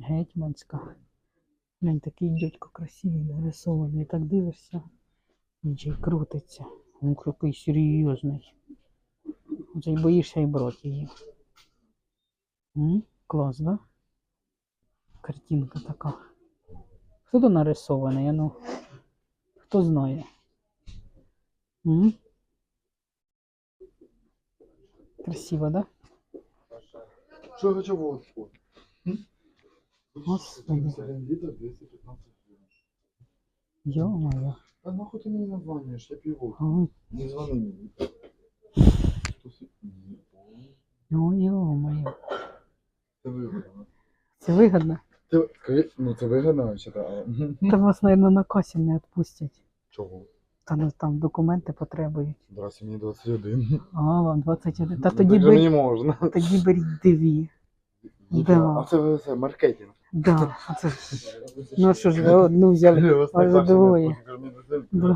Гетьманська. Глянь, такий дядько красивий, нарисований. Так дивишся. Він ще й крутиться. Він такий серйозний. Оце й боїшся і брати її. М? Клас, да? Картинка така. Хто то нарисований? Ну, хто знає? М? Красиво, да? Що хочу водку? Господи. Літр 215 гривень. Ё-моё. А нахуй ти мені названюєш? Я п'ю водку. Ой, Не дзвони мені. Хтось- Ні. ну ё-моё. Це вигодно. Це вигідно? Ти, скажи, ну це вигодно, чи так? Та вас, мабуть, на касі не відпустять. Чого? Та ну там документи потребують. Здрасте, мені 21. А, вам 21. Та Ну, тоді так же беріть, мені можна. тоді беріть дві. Да. А це, це маркетинг. Да, це ж- Ну що ж, ви одну взяли, а вже двоє. Да.